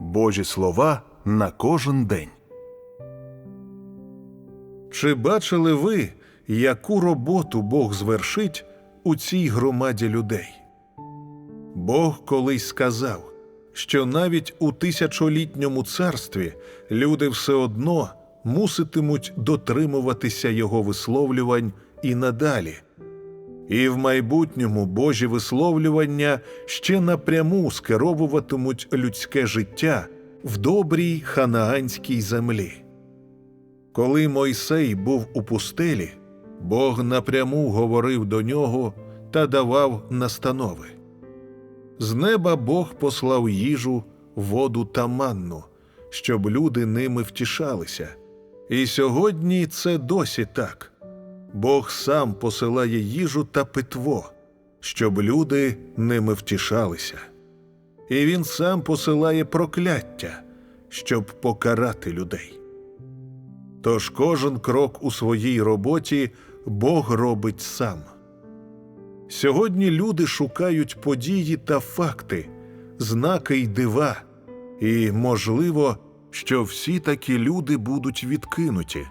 Божі слова на кожен день. Чи бачили ви, яку роботу Бог звершить у цій громаді людей? Бог колись сказав, що навіть у тисячолітньому царстві люди все одно муситимуть дотримуватися його висловлювань і надалі. І в майбутньому Божі висловлювання ще напряму скеровуватимуть людське життя в добрій ханаанській землі. Коли Мойсей був у пустелі, Бог напряму говорив до нього та давав настанови. З неба Бог послав їжу, воду та манну, щоб люди ними втішалися. І сьогодні це досі так. Бог сам посилає їжу та питво, щоб люди ними втішалися. І Він сам посилає прокляття, щоб покарати людей. Тож кожен крок у своїй роботі Бог робить сам. Сьогодні люди шукають події та факти, знаки й дива, і можливо, що всі такі люди будуть відкинуті,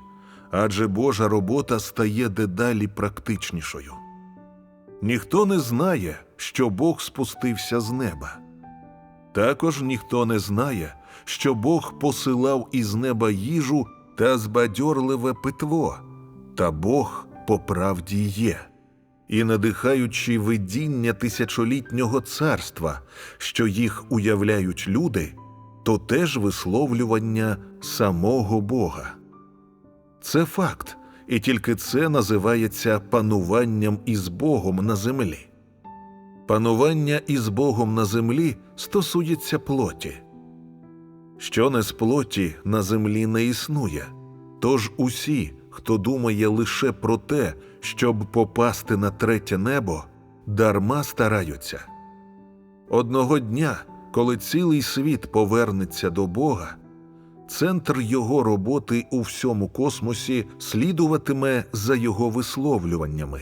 адже Божа робота стає дедалі практичнішою. Ніхто не знає, що Бог спустився з неба. Також ніхто не знає, що Бог посилав із неба їжу та збадьорливе питво, та Бог по правді є, і надихаючи видіння тисячолітнього царства, що їх уявляють люди, то теж висловлювання самого Бога. Це факт, і тільки це називається пануванням із Богом на землі. Панування із Богом на землі стосується плоті. Що не з плоті на землі не існує, тож усі, хто думає лише про те, щоб попасти на третє небо, дарма стараються. Одного дня, коли цілий світ повернеться до Бога, центр його роботи у всьому космосі слідуватиме за його висловлюваннями.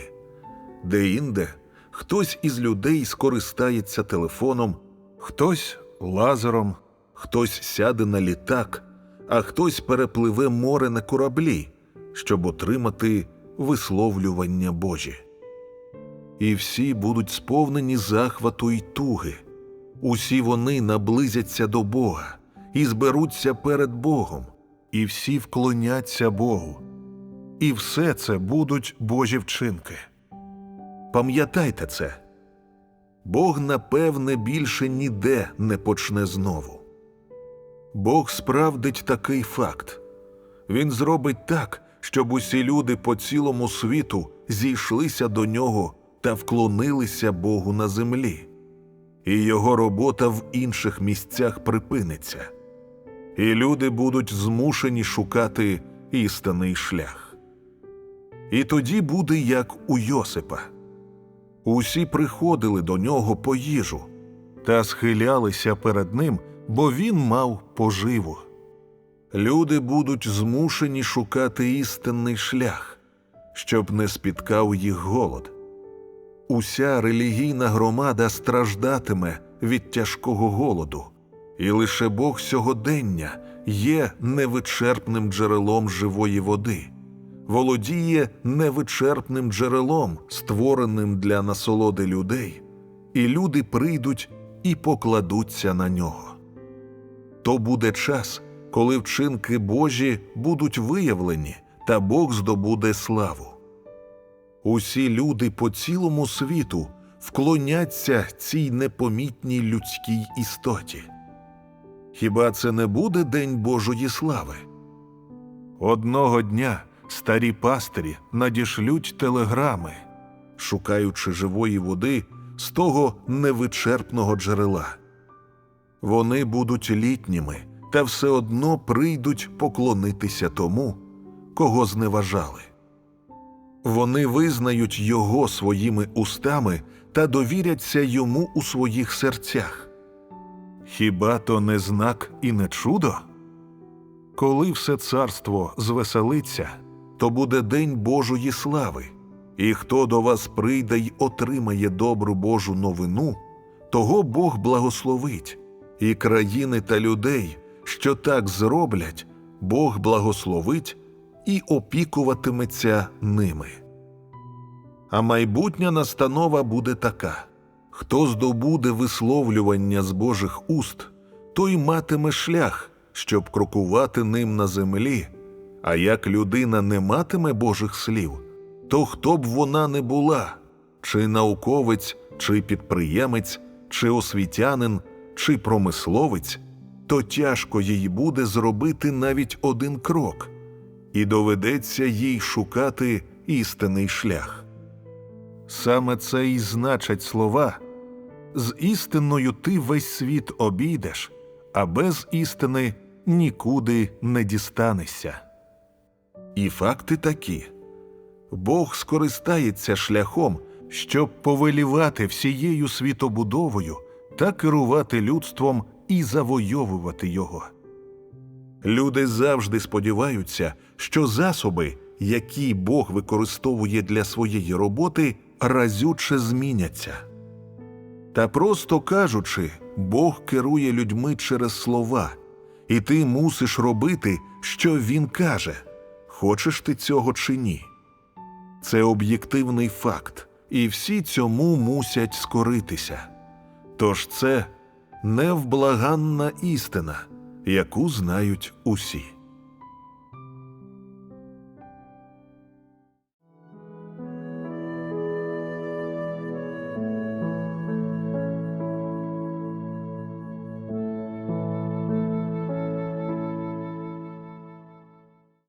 Деінде хтось із людей скористається телефоном, хтось лазером, хтось сяде на літак, а хтось перепливе море на кораблі, щоб отримати висловлювання Божі. І всі будуть сповнені захвату й туги. Усі вони наблизяться до Бога і зберуться перед Богом, і всі вклоняться Богу. І все це будуть Божі вчинки. Пам'ятайте це. Бог, напевне, більше ніде не почне знову. Бог справдить такий факт. Він зробить так, щоб усі люди по цілому світу зійшлися до нього та вклонилися Богу на землі, і його робота в інших місцях припиниться, і люди будуть змушені шукати істинний шлях. І тоді буде як у Йосипа. Усі приходили до нього по їжу та схилялися перед ним, бо він мав поживу. Люди будуть змушені шукати істинний шлях, щоб не спіткав їх голод. Уся релігійна громада страждатиме від тяжкого голоду, і лише Бог сьогодення є невичерпним джерелом живої води, володіє невичерпним джерелом, створеним для насолоди людей, і люди прийдуть і покладуться на нього. То буде час, коли вчинки Божі будуть виявлені, та Бог здобуде славу. Усі люди по цілому світу вклоняться цій непомітній людській істоті. Хіба це не буде День Божої слави? Одного дня старі пастирі надішлють телеграми, шукаючи живої води з того невичерпного джерела. Вони будуть літніми та все одно прийдуть поклонитися тому, кого зневажали. Вони визнають його своїми устами та довіряться йому у своїх серцях. Хіба то не знак і не чудо? Коли все царство звеселиться, то буде день Божої слави, і хто до вас прийде й отримає добру Божу новину, того Бог благословить, і країни та людей, що так зроблять, Бог благословить і опікуватиметься ними. А майбутня настанова буде така: хто здобуде висловлювання з Божих уст, той матиме шлях, щоб крокувати ним на землі. А як людина не матиме Божих слів, то хто б вона не була, чи науковець, чи підприємець, чи освітянин, чи промисловець, то тяжко їй буде зробити навіть один крок, і доведеться їй шукати істинний шлях. Саме це і значать слова з істинною ти весь світ обійдеш, а без істини нікуди не дістанешся. І факти такі Бог скористається шляхом, щоб повелівати всією світобудовою та керувати людством і завойовувати його. Люди завжди сподіваються, що засоби, які Бог використовує для своєї роботи, разюче зміняться. Та просто кажучи, Бог керує людьми через слова, і ти мусиш робити, що Він каже, хочеш ти цього чи ні. Це об'єктивний факт, і всі цьому мусять скоритися. Тож це невблаганна істина, яку знають усі.